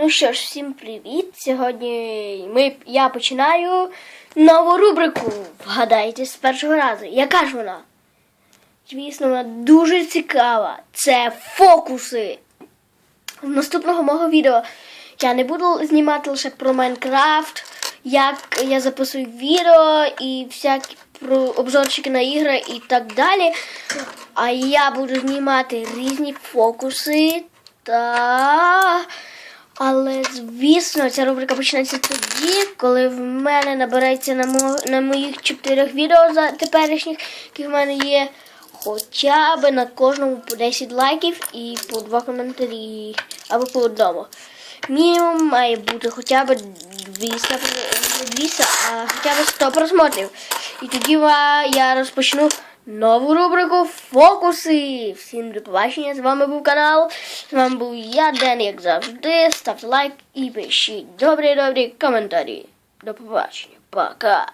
Ну що ж, всім привіт! Сьогодні ми, я починаю нову рубрику. Вгадайте з першого разу. Яка ж вона? Звісно, вона дуже цікава. Це фокуси. В наступного мого відео я не буду знімати лише про Майнкрафт, як я записую відео і всякі про обзорчики на ігри і так далі. А я буду знімати різні фокуси та. Але звісно, ця рубрика почнеться тоді, коли в мене набереться на, мо... на моїх чотирьох відео за теперішніх, які в мене є, хоча б на кожному по 10 лайків і по два коментарі, або по одному. Мінімум має бути хоча б 200, 200 а хоча б 100 просмотрів. І тоді я розпочну нову рубрику Фокуси. Всім до побачення. З вами був канал. З вами був я, Ден, як завжди. Ставте лайк і пишіть добрі добрі коментарі. До побачення. Пока.